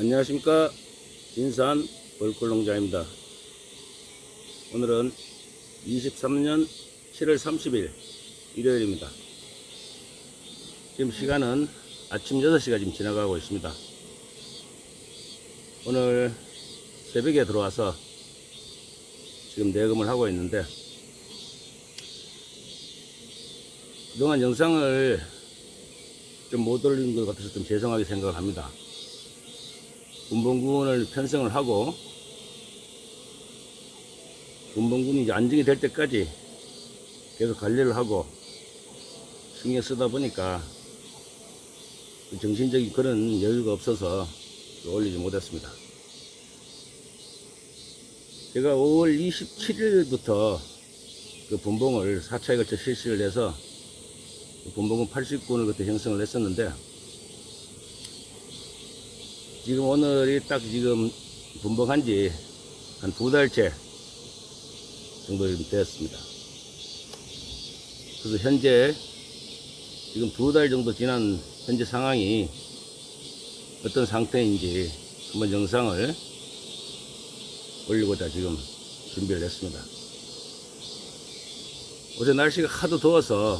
안녕하십니까. 진산 벌꿀농장입니다. 오늘은 23년 7월 30일 일요일입니다. 지금 시간은 아침 6시가 지금 지나가고 있습니다. 오늘 새벽에 들어와서 지금 내금을 하고 있는데 그동안 영상을 좀 못 올린 것 같아서 좀 죄송하게 생각을 합니다 군봉군을 편성을 하고 군봉군이 이제 안정이 될 때까지 계속 관리를 하고 신경 쓰다 보니까 그 정신적인 그런 여유가 없어서 올리지 못했습니다. 제가 5월 27일부터 그 분봉을 4차에 걸쳐 실시를 해서 그 분봉은 80군을 그때 형성을 했었는데 지금 오늘이 딱 지금 분봉한 지 한 두 달째 정도 되었습니다. 그래서 현재 지금 두 달 정도 지난 현재 상황이 어떤 상태인지 한번 영상을 올리고자 지금 준비를 했습니다. 어제 날씨가 하도 더워서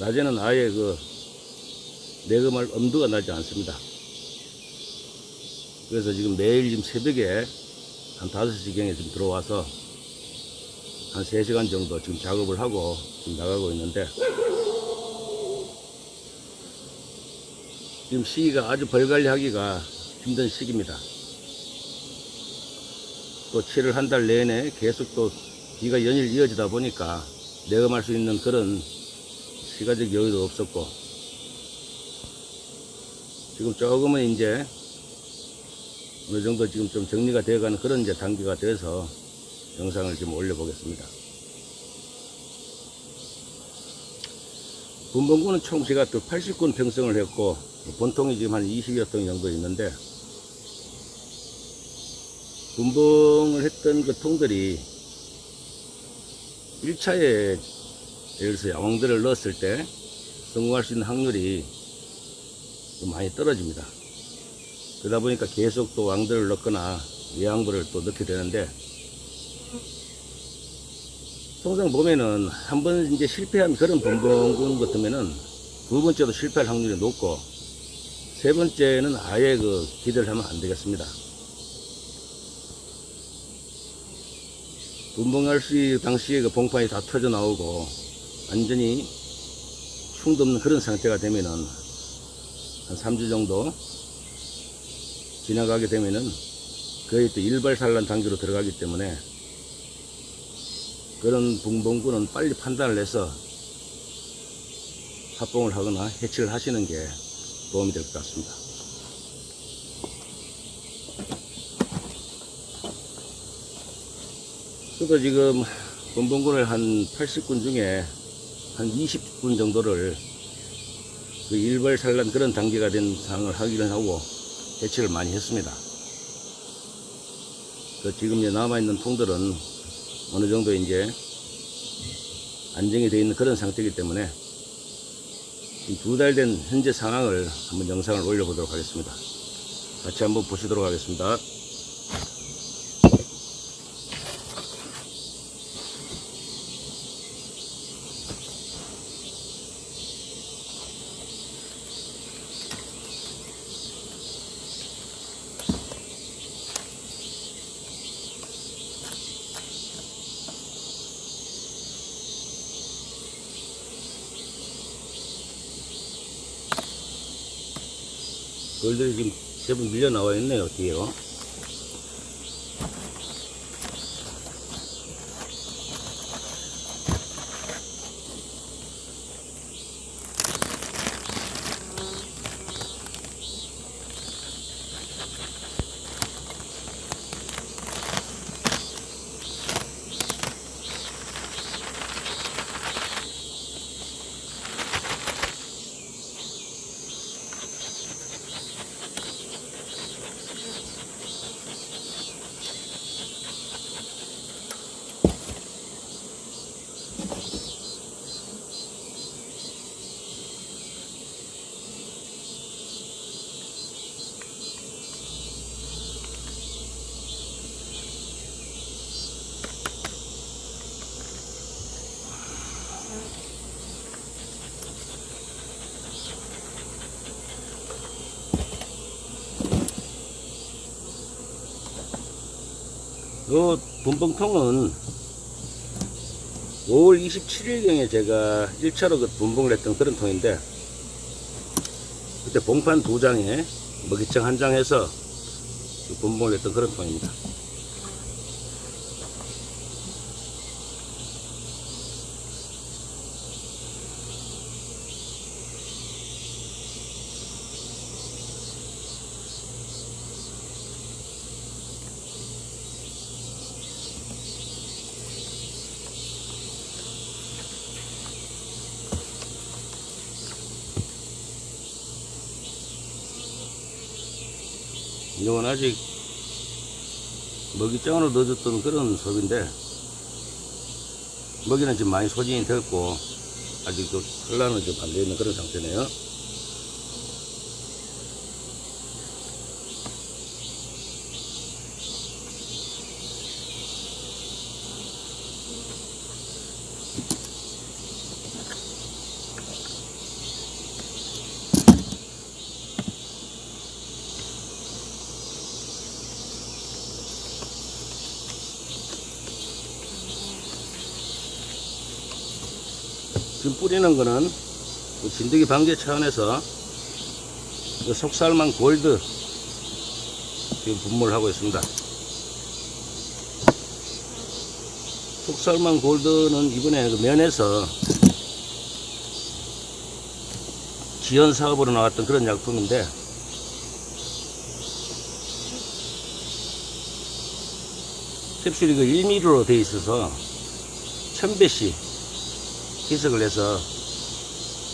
낮에는 아예 그 내금할 엄두가 나지 않습니다. 그래서 지금 매일 지금 새벽에 한 5시경에 지금 들어와서 한 3시간 정도 지금 작업을 하고 지금 나가고 있는데 지금 시기가 아주 벌관리 하기가 힘든 시기입니다. 또 7월 한 달 내내 계속 또 비가 연일 이어지다 보니까 내금할 수 있는 그런 시가적 여유도 없었고 지금 조금은 이제 어느 정도 지금 좀 정리가 되어가는 그런 이제 단계가 돼서 영상을 좀 올려보겠습니다. 분봉구는 총 제가 또 80군 평성을 했고 본통이 지금 한 20여 통 정도 있는데 분봉을 했던 그 통들이 1차에 예를 들어서 야왕들을 넣었을 때 성공할 수 있는 확률이 좀 많이 떨어집니다. 그러다 보니까 계속 또 왕들을 넣거나 예왕들을 또 넣게 되는데 통상 보면은 한 번 이제 실패한 그런 분봉군 같으면은 두 번째도 실패할 확률이 높고 세 번째는 아예 그 기대를 하면 안 되겠습니다. 분봉할 시 당시에 그 봉판이 다 터져 나오고 완전히 충도 없는 그런 상태가 되면은 한 3주 정도 지나가게 되면은 거의 또 일발산란 단계로 들어가기 때문에 그런 붕봉구는 빨리 판단을 해서 합봉을 하거나 해치를 하시는 게 도움이 될 것 같습니다. 저도 지금 분봉군을 한 80군 중에 한 20군 정도를 그 일발산란 그런 단계가 된 상황을 하기는 하고 해치를 많이 했습니다. 그 지금 이제 남아있는 통들은 어느 정도 이제 안정이 되어 있는 그런 상태이기 때문에 두 달 된 현재 상황을 한번 영상을 올려보도록 하겠습니다. 같이 한번 보시도록 하겠습니다. 돌들이 지금 제법 밀려 나와 있네요, 뒤에요. 그 분봉통은 5월 27일경에 제가 1차로 그 분봉을 했던 그런 통인데 그때 봉판 두 장에 먹이청 한 장 해서 그 분봉을 했던 그런 통입니다. 이건 아직 먹이장으로 넣어줬던 그런 섭인데 먹이는 지금 많이 소진이 됐고 아직 그 산란은 좀 안 되어 있는 그런 상태네요. 지금 뿌리는 거는 그 진드기 방제 차원에서 그 속살만 골드 지금 분무를 하고 있습니다. 속살만 골드는 이번에 그 면에서 지연 사업으로 나왔던 그런 약품인데 캡슐이 그 1mm로 되어 있어서 1000배씩 희석을 해서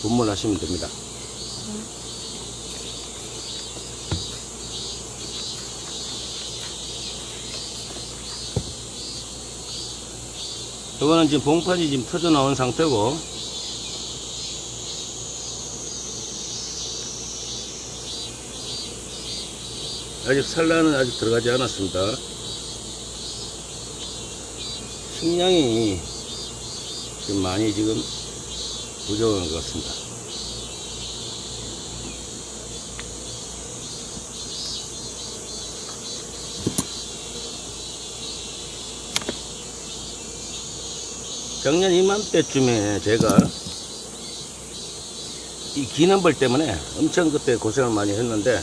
분무를 하시면 됩니다. 이거는 지금 봉판이 지금 터져 나온 상태고 아직 산란은 아직 들어가지 않았습니다. 식량이 지금 많이 지금 부족한 것 같습니다. 작년 이맘때쯤에 제가 이 기는벌 때문에 엄청 그때 고생을 많이 했는데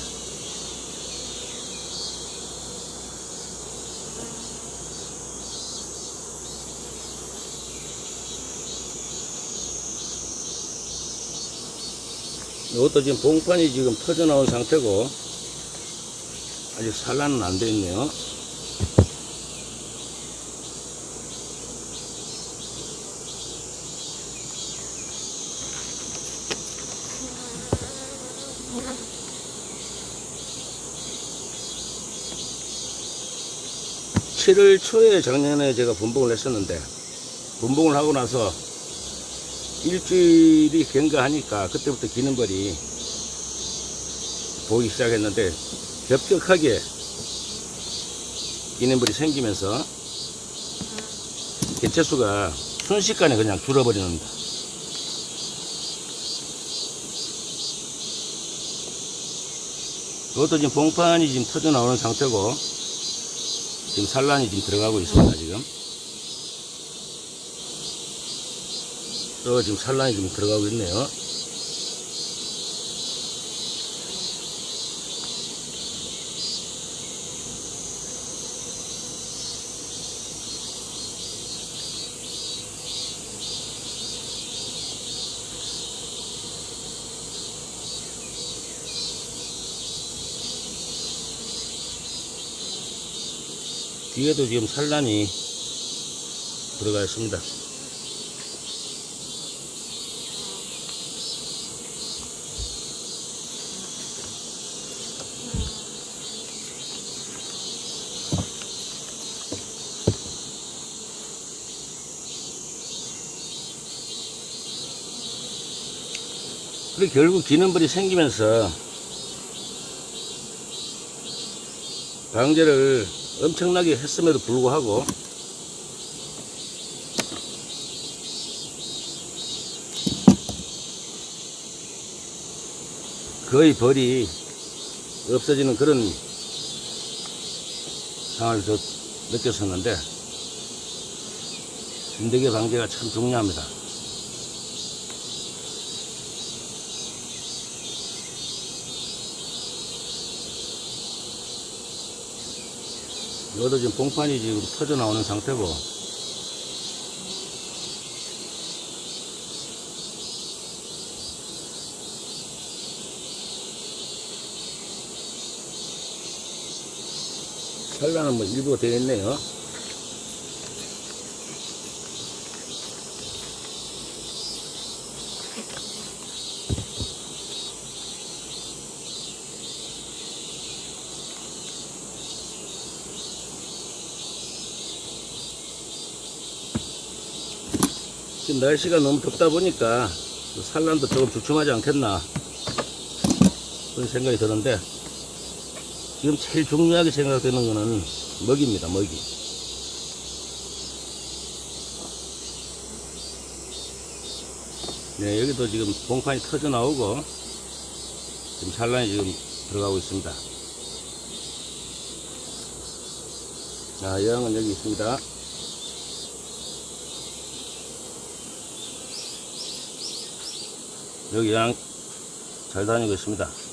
이것도 지금 봉판이 지금 터져 나온 상태고 아직 산란은 안 돼 있네요. 칠월 초에 작년에 제가 분봉을 했었는데 분봉을 하고 나서 일주일이 경과하니까 그때부터 기는벌이 보기 시작했는데 겹격하게 기는벌이 생기면서 개체수가 순식간에 그냥 줄어버리는 그것도 지금 봉판이 지금 터져 나오는 상태고 지금 산란이 지금 들어가고 있습니다 지금 또 지금 산란이 좀 들어가고 있네요. 뒤에도 지금 산란이 들어가 있습니다. 그리고 결국 기는벌이 생기면서 방제를 엄청나게 했음에도 불구하고 거의 벌이 없어지는 그런 상황을 저 느꼈었는데 진드기 방제가 참 중요합니다. 이것도 지금 봉판이 지금 터져 나오는 상태고 산란은 뭐 일부가 되어 있네요. 지금 날씨가 너무 덥다 보니까 산란도 조금 주춤하지 않겠나 그런 생각이 드는데 지금 제일 중요하게 생각되는 거는 먹이입니다, 먹이. 네, 여기도 지금 봉판이 터져 나오고, 지금 산란이 지금 들어가고 있습니다. 자, 여왕은 여기 있습니다. 여기 여왕 잘 다니고 있습니다.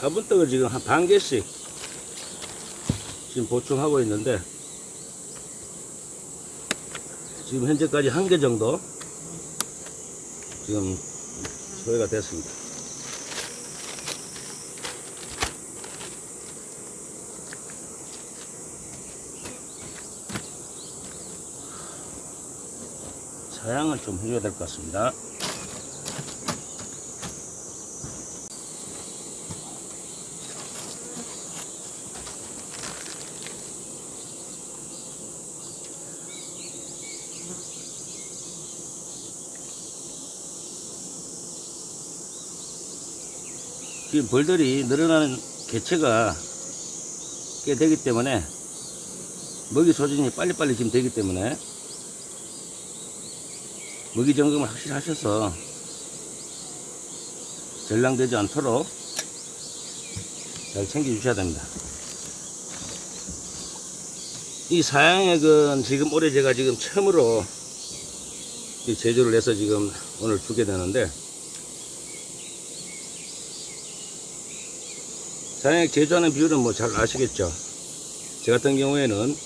화분떡을 지금 한 반 개씩 지금 보충하고 있는데 지금 현재까지 한 개 정도 지금 소외가 됐습니다. 사양을 좀 해줘야 될 것 같습니다. 지금 벌들이 늘어나는 개체가 꽤 되기 때문에 먹이 소진이 빨리빨리 지금 되기 때문에 먹이 점검을 확실히 하셔서 전량되지 않도록 잘 챙겨 주셔야 됩니다. 이 사양액은 지금 올해 제가 지금 처음으로 이 제조를 해서 지금 오늘 주게 되는데 사양액 제조하는 비율은 뭐 잘 아시겠죠? 저 같은 경우에는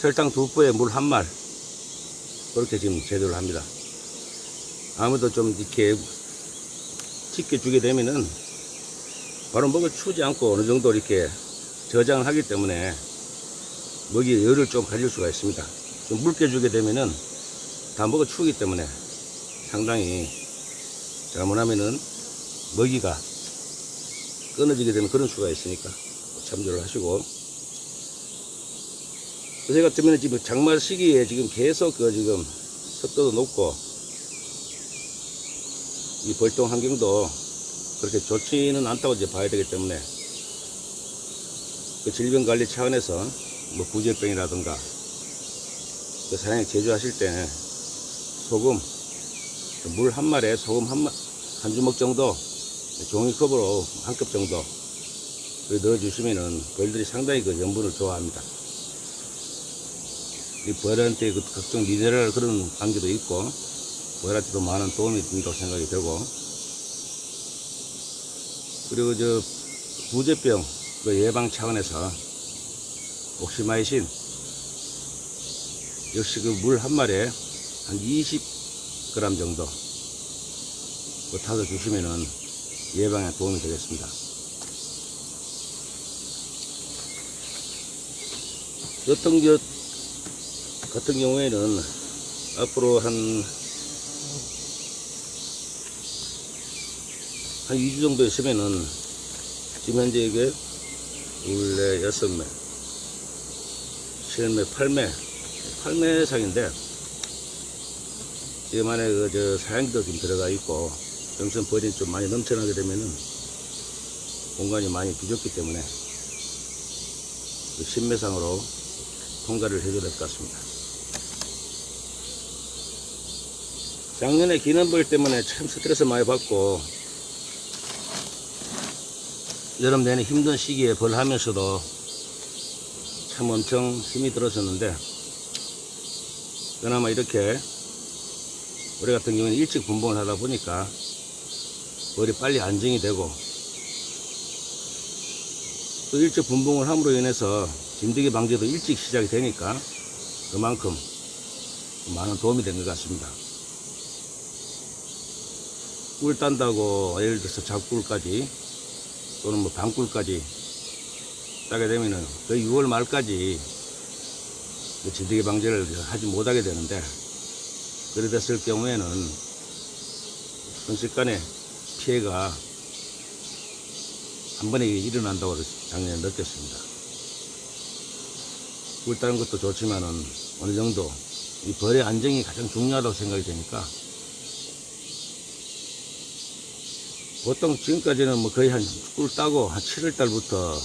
설탕 두 포에 물 한 말 그렇게 지금 제조를 합니다. 아무도 좀 이렇게 짙게 주게 되면은 바로 먹을 추지 않고 어느 정도 이렇게 저장을 하기 때문에 먹이 열을 좀 가질 수가 있습니다. 좀 묽게 주게 되면은 다 먹어 추기 때문에 상당히 잘못하면은 먹이가 끊어지게 되는 그런 수가 있으니까 참조를 하시고. 요새 같으면 지금 장마 시기에 지금 계속 그 지금 습도도 높고 이 벌동 환경도 그렇게 좋지는 않다고 이제 봐야 되기 때문에 그 질병 관리 차원에서 뭐 부질병이라든가 그 사장님 제조하실 때 소금 물 한 마리에 소금 한, 마, 한 주먹 정도 종이컵으로 한 컵 정도 넣어주시면은 벌들이 상당히 그 염분을 좋아합니다. 이 부활한테 그 각종 미네랄 그런 관계도 있고 부활한테도 많은 도움이 된다고 생각이 되고 그리고 저 부제병 그 예방 차원에서 옥시마이신 역시 그 물 한 마리에 한 20g 정도 그 타서 주시면은 예방에 도움이 되겠습니다. 여통저 같은 경우에는 앞으로 한, 한 2주 정도 있으면은 지금 현재 이게 둘레 여섯 매, 실매, 팔매, 팔매상인데 지금 안에 그저 사양도 좀 들어가 있고 정선 버린이 좀 많이 넘쳐나게 되면은 공간이 많이 부족기 때문에 그 신매상으로 통과를 해줘야 될 것 같습니다. 작년에 기념벌 때문에 참 스트레스 많이 받고 여름 내내 힘든 시기에 벌 하면서도 참 엄청 힘이 들었었는데 그나마 이렇게 올해 같은 경우는 일찍 분봉을 하다 보니까 벌이 빨리 안정이 되고 또 일찍 분봉을 함으로 인해서 진드기 방제도 일찍 시작이 되니까 그만큼 많은 도움이 된 것 같습니다. 꿀 딴다고 예를 들어서 잡꿀까지 또는 뭐 반꿀까지 따게 되면은 거의 6월 말까지 그 진드기 방제를 하지 못하게 되는데 그래 됐을 경우에는 순식간에 피해가 한 번에 일어난다고 작년에 느꼈습니다. 꿀 따는 것도 좋지만은 어느 정도 이 벌의 안정이 가장 중요하다고 생각이 되니까 보통 지금까지는 뭐 거의 한 꿀 따고 한 7월 달부터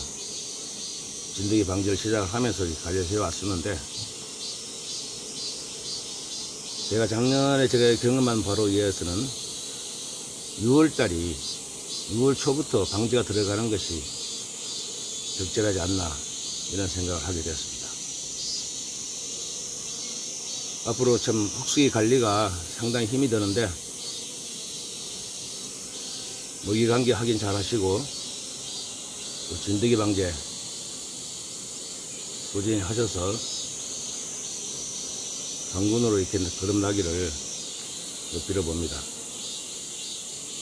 진드기 방제를 시작을 하면서 관리해 왔었는데 제가 작년에 제가 경험한 바로 이어서는 6월 달이 6월 초부터 방제가 들어가는 것이 적절하지 않나 이런 생각을 하게 되었습니다. 앞으로 참 혹시 관리가 상당히 힘이 드는데 먹이 관계 확인 잘 하시고 또 진드기 방제 꾸준히 하셔서 강군으로 이렇게 거듭나기를 빌어봅니다.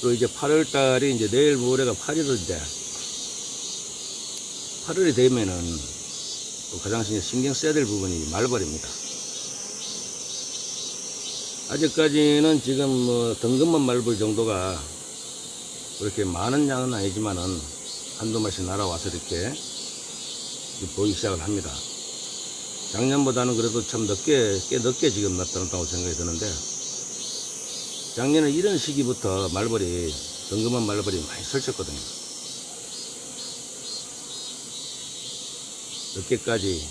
또 이제 8월 달이 이제 내일 모레가 8일인데 8월이 되면은 또 가장 신경 써야 될 부분이 말벌입니다. 아직까지는 지금 뭐 등급만 말벌 정도가 그렇게 많은 양은 아니지만은 한두 마씩 날아와서 이렇게 보이기 시작을 합니다. 작년보다는 그래도 참 늦게, 꽤 늦게 지금 나타났다고 생각이 드는데, 작년에 이런 시기부터 말벌이, 등급한 말벌이 많이 설쳤거든요. 늦게까지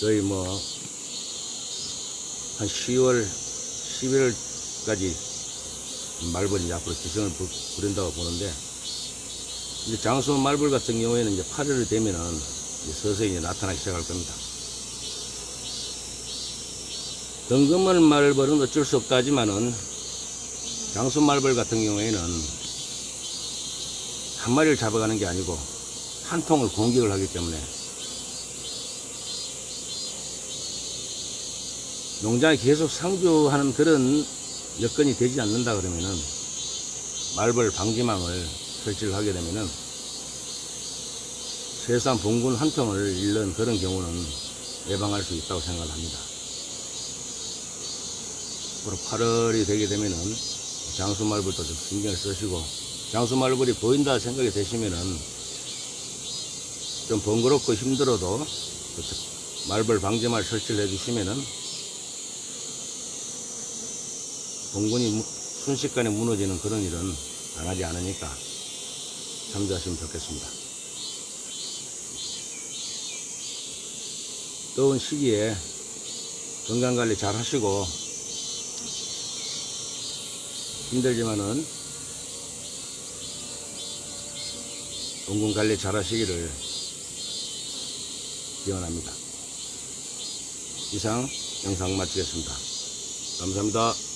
거의 뭐, 한 10월, 11월까지 말벌이 앞으로 기승을 부- 부린다고 보는데, 이제 장수 말벌 같은 경우에는 이제 8월이 되면은 이제 서서히 이제 나타나기 시작할 겁니다. 등급만 말벌은 어쩔 수 없다 하지만은 장수 말벌 같은 경우에는 한 마리를 잡아가는 게 아니고 한 통을 공격을 하기 때문에 농장에 계속 상주하는 그런 여건이 되지 않는다 그러면은 말벌 방지망을 설치를 하게 되면은 최소한 봉군 한 통을 잃는 그런 경우는 예방할 수 있다고 생각합니다. 앞으로 8월이 되게 되면은 장수말벌도 좀 신경을 쓰시고 장수말벌이 보인다 생각이 되시면은 좀 번거롭고 힘들어도 그 말벌 방제말 설치를 해주시면은 봉군이 무- 순식간에 무너지는 그런 일은 안 하지 않으니까 참조하시면 좋겠습니다. 더운 시기에 건강관리 잘 하시고 힘들지만은 봉군관리 잘 하시기를 기원합니다. 이상 영상 마치겠습니다. 감사합니다.